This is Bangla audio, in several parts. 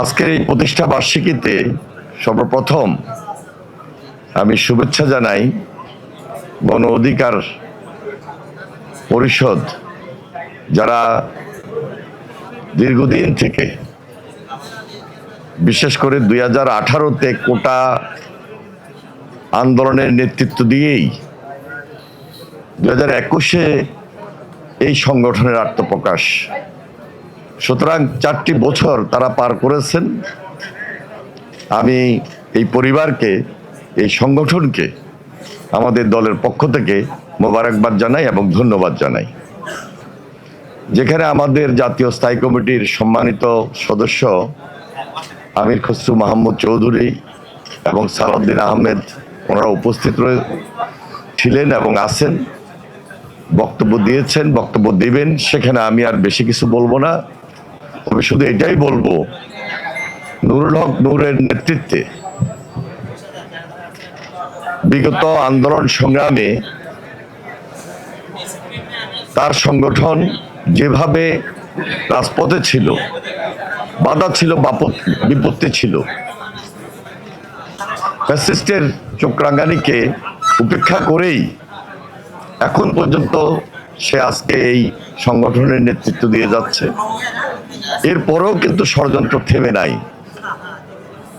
আজকের এই প্রতিষ্ঠা বার্ষিকীতে সর্বপ্রথম আমি শুভেচ্ছা জানাই গণ অধিকার পরিষদ, যারা দীর্ঘদিন থেকে, বিশেষ করে দুই হাজার আঠারোতে কোটা আন্দোলনের নেতৃত্ব দিয়েই দু হাজার একুশে এই সংগঠনের আত্মপ্রকাশ সুতরাং চারটি বছর তারা পার করেছেন। আমি এই পরিবারকে, এই সংগঠনকে, আমাদের দলের পক্ষ থেকে মোবারকবাদ জানাই এবং ধন্যবাদ জানাই। যেখানে আমাদের জাতীয় স্থায়ী কমিটির সম্মানিত সদস্য আমির খসরু মাহমুদ চৌধুরী এবং সালাউদ্দিন আহমেদ, ওনারা উপস্থিত ছিলেন এবং আছেন, বক্তব্য দিয়েছেন, বক্তব্য দিবেন। সেখানে আমি আর বেশি কিছু বলব না। তবে শুধু এটাই বলব, নুরুল হক নূরের নেতৃত্বে বিগত আন্দোলন সংগ্রামে তার সংগঠন যেভাবে রাজপথে ছিল, বাধা ছিল বিপত্তি ছিল, ফ্যাসিস্টের চোখরাঙ্গানিকে উপেক্ষা করেই এখন পর্যন্ত সে আজকে এই সংগঠনের নেতৃত্ব দিয়ে যাচ্ছে। এরপরেও কিন্তু ষড়যন্ত্র থেমে নাই।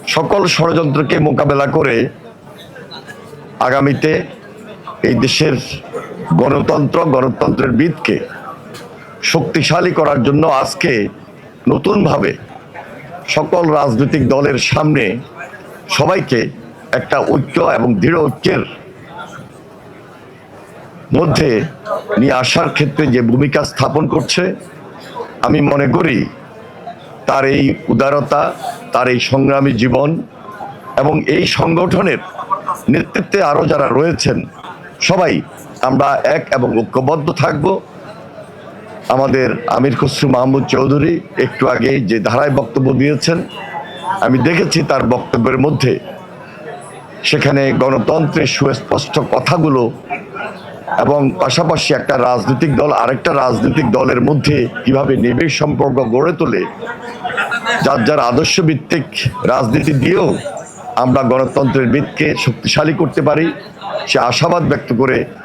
সকল ষড়যন্ত্রকে মোকাবেলা করে আগামীতে এই দেশের গণতন্ত্র, গণতন্ত্রের বিদকে শক্তিশালী করার জন্য আজকে নতুনভাবে সকল রাজনৈতিক দলের সামনে সবাইকে একটা ঐক্য এবং দৃঢ় ঐক্যের মধ্যে নিয়ে আসার ক্ষেত্রে যে ভূমিকা স্থাপন করছে আমি মনে করি তার এই উদারতা, তার এই সংগ্রামী জীবন এবং এই সংগঠনের নেতৃত্বে আরও যারা রয়েছেন, সবাই আমরা এক এবং ঐক্যবদ্ধ থাকব। আমাদের আমির খসরু মাহমুদ চৌধুরী একটু আগে যে ধারায় বক্তব্য দিয়েছেন, আমি দেখেছি তার বক্তব্যের মধ্যে সেখানে গণতন্ত্রের সুস্পষ্ট কথাগুলো এবং পাশাপাশি একটা রাজনৈতিক দল, আরেকটা রাজনৈতিক দলের মধ্যে কীভাবে নিবিড় সম্পর্ক গড়ে তোলে, যার যার আদর্শ ভিত্তিক রাজনীতি দিয়েও আমরা গণতন্ত্রের ভিতকে শক্তিশালী করতে পারি, সে আশাবাদ ব্যক্ত করে